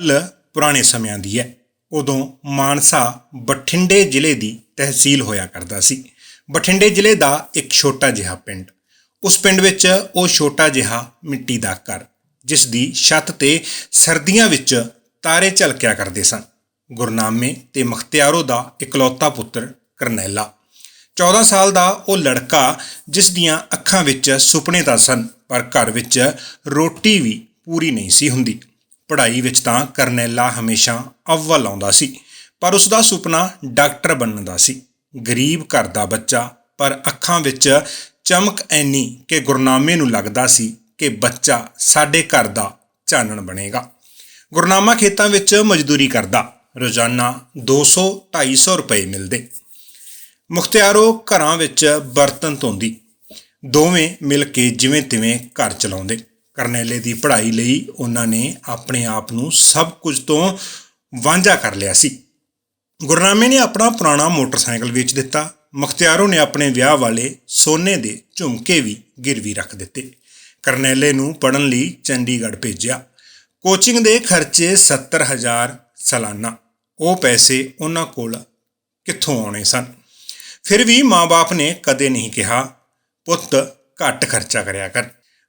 ਗੱਲ ਪੁਰਾਣੇ ਸਮਿਆਂ ਦੀ ਹੈ। ਉਦੋਂ ਮਾਨਸਾ ਬਠਿੰਡੇ ਜ਼ਿਲ੍ਹੇ ਦੀ ਤਹਿਸੀਲ ਹੋਇਆ ਕਰਦਾ ਸੀ। ਬਠਿੰਡੇ ਜ਼ਿਲ੍ਹੇ ਦਾ ਇੱਕ ਛੋਟਾ ਜਿਹਾ ਪਿੰਡ। ਉਸ ਪਿੰਡ ਵਿੱਚ ਉਹ ਛੋਟਾ ਜਿਹਾ ਮਿੱਟੀ ਦਾ ਘਰ, ਜਿਸ ਦੀ ਛੱਤ ਤੇ ਸਰਦੀਆਂ ਵਿੱਚ ਤਾਰੇ ਝਲਕਿਆ ਕਰਦੇ ਸਨ। ਗੁਰਨਾਮੇ ਤੇ ਮਖਤਿਆਰੋ ਦਾ ਇਕਲੌਤਾ ਪੁੱਤਰ ਕਰਨੈਲਾ। 14 ਸਾਲ ਦਾ ਉਹ ਲੜਕਾ, ਜਿਸ ਦੀਆਂ ਅੱਖਾਂ ਵਿੱਚ ਸੁਪਨੇ ਤਾਂ ਸਨ, ਪਰ ਘਰ ਵਿੱਚ ਰੋਟੀ ਵੀ ਪੂਰੀ ਨਹੀਂ ਸੀ ਹੁੰਦੀ। ਪੜ੍ਹਾਈ ਵਿੱਚ ਤਾਂ ਕਰਨੈਲਾ ਹਮੇਸ਼ਾ ਅਵਲ ਆਉਂਦਾ ਸੀ, ਪਰ ਉਸ ਦਾ ਸੁਪਨਾ ਡਾਕਟਰ ਬਣਨ ਦਾ ਸੀ। ਗਰੀਬ ਘਰ ਦਾ ਬੱਚਾ, ਪਰ ਅੱਖਾਂ ਵਿੱਚ ਚਮਕ ਐਨੀ ਕਿ ਗੁਰਨਾਮੇ ਨੂੰ ਲੱਗਦਾ ਸੀ ਕਿ ਬੱਚਾ ਸਾਡੇ ਘਰ ਦਾ ਚਾਨਣ ਬਣੇਗਾ। ਗੁਰਨਾਮਾ ਖੇਤਾਂ ਵਿੱਚ ਮਜ਼ਦੂਰੀ ਕਰਦਾ, ਰੋਜ਼ਾਨਾ 200 250 ਰੁਪਏ ਮਿਲਦੇ। ਮੁਖਤਿਆਰੋ ਘਰਾਂ ਵਿੱਚ ਬਰਤਨ ਧੋਂਦੀ, ਦੋਵੇਂ ਮਿਲ ਕੇ ਜਿਵੇਂ ਤਿਵੇਂ ਘਰ ਚਲਾਉਂਦੇ। ਕਰਨੈਲੇ ਦੀ ਪੜ੍ਹਾਈ ਲਈ ਉਹਨਾਂ ਨੇ ਆਪਣੇ ਆਪ ਨੂੰ ਸਭ ਕੁਝ ਤੋਂ ਵਾਂਝਾ ਕਰ ਲਿਆ ਸੀ। ਗੁਰਨਾਮੇ ਨੇ ਆਪਣਾ ਪੁਰਾਣਾ ਮੋਟਰਸਾਈਕਲ ਵੇਚ ਦਿੱਤਾ। ਮੁਖਤਿਆਰੋ ਨੇ ਆਪਣੇ ਵਿਆਹ ਵਾਲੇ ਸੋਨੇ ਦੇ ਝੁਮਕੇ ਵੀ ਗਿਰਵੀ ਰੱਖ ਦਿੱਤੇ। ਕਰਨੈਲੇ ਨੂੰ ਪੜਨ ਲਈ ਚੰਡੀਗੜ੍ਹ ਭੇਜਿਆ। ਕੋਚਿੰਗ ਦੇ ਖਰਚੇ 70000 ਸਾਲਾਨਾ। ਉਹ ਪੈਸੇ ਉਹਨਾਂ ਕੋਲ ਕਿੱਥੋਂ ਆਉਣੇ ਸਨ? ਫਿਰ ਵੀ ਮਾਪੇ ਨੇ ਕਦੇ ਨਹੀਂ ਕਿਹਾ, ਪੁੱਤ, ਘੱਟ ਖਰਚਾ ਕਰਿਆ ਕਰ।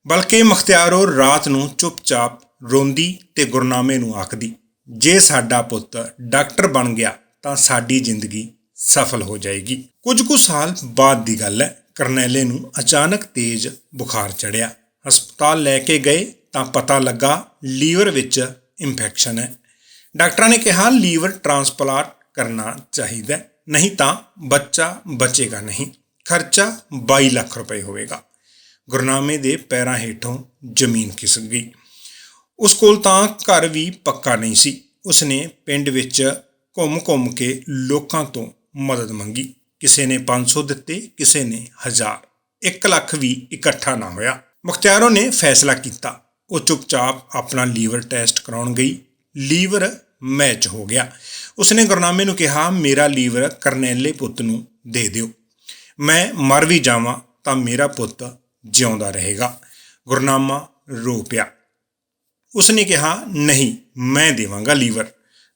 ਬਲਕਿ ਮੁਖਤਿਆਰੋ ਰਾਤ ਨੂੰ ਚੁੱਪਚਾਪ ਰੋਂਦੀ ਤੇ ਗੁਰਨਾਮੇ ਨੂੰ ਆਖਦੀ, ਜੇ ਸਾਡਾ ਪੁੱਤ ਡਾਕਟਰ ਬਣ ਗਿਆ ਤਾਂ ਸਾਡੀ ਜ਼ਿੰਦਗੀ ਸਫਲ ਹੋ ਜਾਏਗੀ। ਕੁਝ ਕੁ ਸਾਲ ਬਾਅਦ ਦੀ ਗੱਲ ਹੈ, ਕਰਨੈਲੇ ਨੂੰ ਅਚਾਨਕ ਤੇਜ਼ ਬੁਖਾਰ ਚੜਿਆ ਹਸਪਤਾਲ ਲੈ ਕੇ ਗਏ ਤਾਂ ਪਤਾ ਲੱਗਾ ਲੀਵਰ ਵਿੱਚ ਇਨਫੈਕਸ਼ਨ ਹੈ। ਡਾਕਟਰਾਂ ਨੇ ਕਿਹਾ, ਲੀਵਰ ਟ੍ਰਾਂਸਪਲਾਂਟ ਕਰਨਾ ਚਾਹੀਦਾ ਨਹੀਂ ਤਾਂ ਬੱਚਾ ਬਚੇਗਾ ਨਹੀਂ। ਖਰਚਾ 22 ਲੱਖ ਰੁਪਏ ਹੋਵੇਗਾ। ਗੁਰਨਾਮੇ ਦੇ ਪੈਰਾਂ ਹੇਠੋਂ ਜ਼ਮੀਨ ਖਿਸਕ ਗਈ। ਉਸ ਕੋਲ ਤਾਂ ਘਰ ਵੀ ਪੱਕਾ ਨਹੀਂ ਸੀ। ਉਸਨੇ ਪਿੰਡ ਵਿੱਚ ਘੁੰਮ-ਘੁੰਮ ਕੇ ਲੋਕਾਂ ਤੋਂ ਮਦਦ ਮੰਗੀ। ਕਿਸੇ ਨੇ 500 ਦਿੱਤੇ, ਕਿਸੇ ਨੇ 1000 1 ਲੱਖ ਵੀ ਇਕੱਠਾ ਨਾ ਹੋਇਆ। ਮੁਖਤਿਆਰੋਂ ਨੇ ਫੈਸਲਾ ਕੀਤਾ। ਉਹ ਚੁੱਪਚਾਪ ਆਪਣਾ ਲੀਵਰ ਟੈਸਟ ਕਰਾਉਣ ਗਈ। ਲੀਵਰ ਮੈਚ ਹੋ ਗਿਆ। ਉਸਨੇ ਗੁਰਨਾਮੇ ਨੂੰ ਕਿਹਾ, ਮੇਰਾ ਲੀਵਰ ਕਰਨੈਲੇ ਪੁੱਤ ਨੂੰ ਦੇ ਦਿਓ। ਮੈਂ ਮਰ ਵੀ ਜਾਵਾਂ ਤਾਂ ਮੇਰਾ ਪੁੱਤ ਜਿਉਂਦਾ ਰਹੇਗਾ। ਗੁਰਨਾਮਾ ਰੋ ਪਿਆ ਉਸਨੇ ਕਿਹਾ, ਨਹੀਂ, ਮੈਂ ਦੇਵਾਂਗਾ ਲੀਵਰ।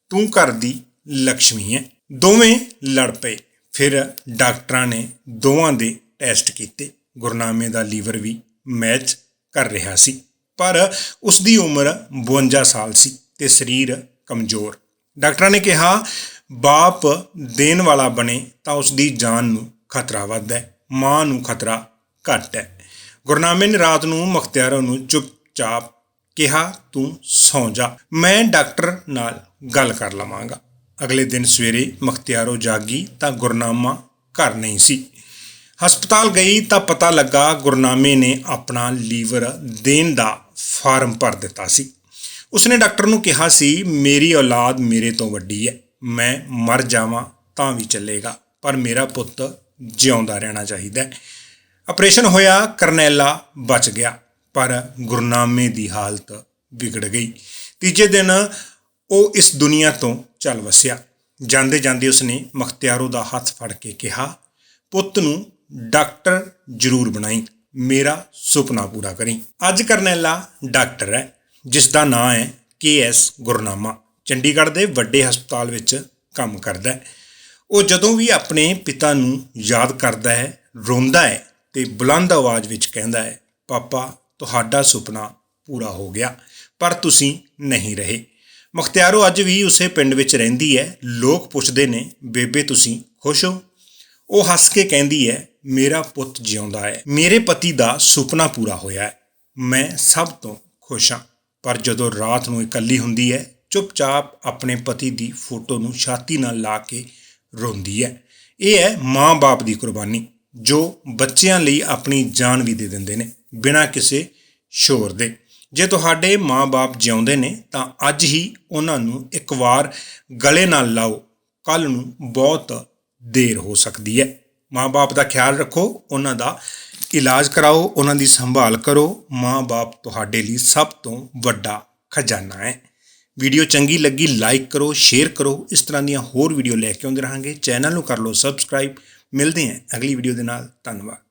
ਤੂੰ ਘਰ ਦੀ ਲక్ష్ਮੀ ਹੈ ਦੋਵੇਂ ਲੜ ਪਏ। ਫਿਰ ਡਾਕਟਰਾਂ ਨੇ ਦੋਵਾਂ ਦੇ ਟੈਸਟ ਕੀਤੇ। ਗੁਰਨਾਮੇ ਦਾ ਲੀਵਰ ਵੀ ਮੈਚ ਕਰ ਰਿਹਾ ਸੀ। ਪਰ ਉਸ ਦੀ ਉਮਰ 52 ਸਾਲ ਸੀ ਤੇ ਸਰੀਰ ਕਮਜ਼ੋਰ। ਡਾਕਟਰਾਂ ਨੇ ਕਿਹਾ, ਬਾਪ ਦੇਣ ਵਾਲਾ ਬਣੇ ਤਾਂ ਉਸ ਦੀ ਜਾਨ ਨੂੰ ਖਤਰਾ ਵੱਧ ਹੈ, ਮਾਂ ਨੂੰ ਖਤਰਾ ਘੱਟ ਹੈ। ਗੁਰਨਾਮੇ ਨੇ ਰਾਤ ਨੂੰ ਮੁਖਤਿਆਰੋਂ ਨੂੰ ਚੁੱਪਚਾਪ ਕਿਹਾ, ਤੂੰ ਸੌਂ ਜਾ। ਮੈਂ ਡਾਕਟਰ ਨਾਲ ਗੱਲ ਕਰ ਲਵਾਂਗਾ। ਅਗਲੇ ਦਿਨ ਸਵੇਰੇ ਮੁਖਤਿਆਰੋ ਜਾਗੀ ਤਾਂ ਗੁਰਨਾਮਾ ਘਰ ਨਹੀਂ ਸੀ। ਹਸਪਤਾਲ ਗਈ ਤਾਂ ਪਤਾ ਲੱਗਾ ਗੁਰਨਾਮੇ ਨੇ ਆਪਣਾ ਲੀਵਰ ਦੇਣ ਦਾ ਫਾਰਮ ਭਰ ਦਿੱਤਾ ਸੀ। ਉਸਨੇ ਡਾਕਟਰ ਨੂੰ ਕਿਹਾ ਸੀ, ਮੇਰੀ ਔਲਾਦ ਮੇਰੇ ਤੋਂ ਵੱਡੀ ਹੈ। ਮੈਂ ਮਰ ਜਾਵਾਂ ਤਾਂ ਵੀ ਚੱਲੇਗਾ, ਪਰ ਮੇਰਾ ਪੁੱਤ ਜਿਉਂਦਾ ਰਹਿਣਾ ਚਾਹੀਦਾ ਆਪਰੇਸ਼ਨ ਹੋਇਆ, ਕਰਨੈਲਾ ਬਚ ਗਿਆ, ਪਰ ਗੁਰਨਾਮੇ ਦੀ ਹਾਲਤ ਵਿਗੜ ਗਈ। ਤੀਜੇ ਦਿਨ ਉਹ ਇਸ ਦੁਨੀਆ ਤੋਂ ਚੱਲ ਵਸਿਆ। ਜਾਂਦੇ ਜਾਂਦੇ ਉਸਨੇ ਮਖਤਿਆਰੋ ਦਾ ਹੱਥ ਫੜ ਕੇ ਕਿਹਾ, ਪੁੱਤ ਨੂੰ ਡਾਕਟਰ ਜ਼ਰੂਰ ਬਣਾਈ, ਮੇਰਾ ਸੁਪਨਾ ਪੂਰਾ ਕਰੀ। ਅੱਜ ਕਰਨੈਲਾ ਡਾਕਟਰ ਹੈ, ਜਿਸ ਦਾ ਨਾਂ ਹੈ ਕੇ ਐਸ ਗੁਰਨਾਮਾ। ਚੰਡੀਗੜ੍ਹ ਦੇ ਵੱਡੇ ਹਸਪਤਾਲ ਵਿੱਚ ਕੰਮ ਕਰਦਾ ਹੈ। ਉਹ ਜਦੋਂ ਵੀ ਆਪਣੇ ਪਿਤਾ ਨੂੰ ਯਾਦ ਕਰਦਾ ਹੈ, ਰੋਂਦਾ ਹੈ ਤੇ ਬੁਲੰਦ ਆਵਾਜ਼ ਵਿੱਚ ਕਹਿੰਦਾ ਹੈ, ਪਾਪਾ, ਤੁਹਾਡਾ ਸੁਪਨਾ ਪੂਰਾ ਹੋ ਗਿਆ, ਪਰ ਤੁਸੀਂ ਨਹੀਂ ਰਹੇ। ਮੁਖਤਿਆਰੋ, ਅੱਜ ਵੀ ਉਸੇ ਪਿੰਡ ਵਿੱਚ ਰਹਿੰਦੀ ਹੈ। ਲੋਕ ਪੁੱਛਦੇ ਨੇ, ਬੇਬੇ, ਤੁਸੀਂ ਖੁਸ਼ ਹੋ? ਉਹ ਹੱਸ ਕੇ ਕਹਿੰਦੀ ਹੈ, ਮੇਰਾ ਪੁੱਤ ਜਿਉਂਦਾ ਹੈ। ਮੇਰੇ ਪਤੀ ਦਾ ਸੁਪਨਾ ਪੂਰਾ ਹੋਇਆ ਹੈ। ਮੈਂ ਸਭ ਤੋਂ ਖੁਸ਼ ਹਾਂ। ਪਰ ਜਦੋਂ ਰਾਤ ਨੂੰ ਇਕੱਲੀ ਹੁੰਦੀ ਹੈ, ਚੁੱਪਚਾਪ ਆਪਣੇ ਪਤੀ ਦੀ ਫੋਟੋ ਨੂੰ ਛਾਤੀ ਨਾਲ ਲਾ ਕੇ ਰੋਂਦੀ ਹੈ। ਇਹ ਹੈ ਮਾਂ-ਬਾਪ ਦੀ ਕੁਰਬਾਨੀ। ਜੋ ਬੱਚਿਆਂ ਲਈ ਆਪਣੀ ਜਾਨ ਵੀ ਦੇ ਦਿੰਦੇ ਨੇ, ਬਿਨਾਂ ਕਿਸੇ ਸ਼ੋਰ ਦੇ। ਜੇ ਤੁਹਾਡੇ ਮਾਂ-ਬਾਪ ਜਿਉਂਦੇ ਨੇ, ਤਾਂ ਅੱਜ ਹੀ ਉਹਨਾਂ ਨੂੰ ਇੱਕ ਵਾਰ ਗਲੇ ਨਾਲ ਲਾਓ। ਕੱਲ ਨੂੰ ਬਹੁਤ ਦੇਰ ਹੋ ਸਕਦੀ ਹੈ। ਮਾਂ-ਬਾਪ ਦਾ ਖਿਆਲ ਰੱਖੋ, ਉਹਨਾਂ ਦਾ ਇਲਾਜ ਕਰਾਓ, ਉਹਨਾਂ ਦੀ ਸੰਭਾਲ ਕਰੋ। ਮਾਂ-ਬਾਪ ਤੁਹਾਡੇ ਲਈ ਸਭ ਤੋਂ ਵੱਡਾ ਖਜ਼ਾਨਾ ਹੈ। ਵੀਡੀਓ ਚੰਗੀ ਲੱਗੀ, ਲਾਈਕ ਕਰੋ, ਸ਼ੇਅਰ ਕਰੋ। ਇਸ ਤਰ੍ਹਾਂ ਦੀਆਂ ਹੋਰ ਵੀਡੀਓ ਲੈ ਕੇ ਆਉਂਦੇ ਰਹਾਂਗੇ। ਚੈਨਲ ਨੂੰ ਕਰ ਲਓ ਸਬਸਕ੍ਰਾਈਬ। ਮਿਲਦੇ ਹਾਂ ਅਗਲੀ ਵੀਡੀਓ ਦੇ ਨਾਲ। ਧੰਨਵਾਦ।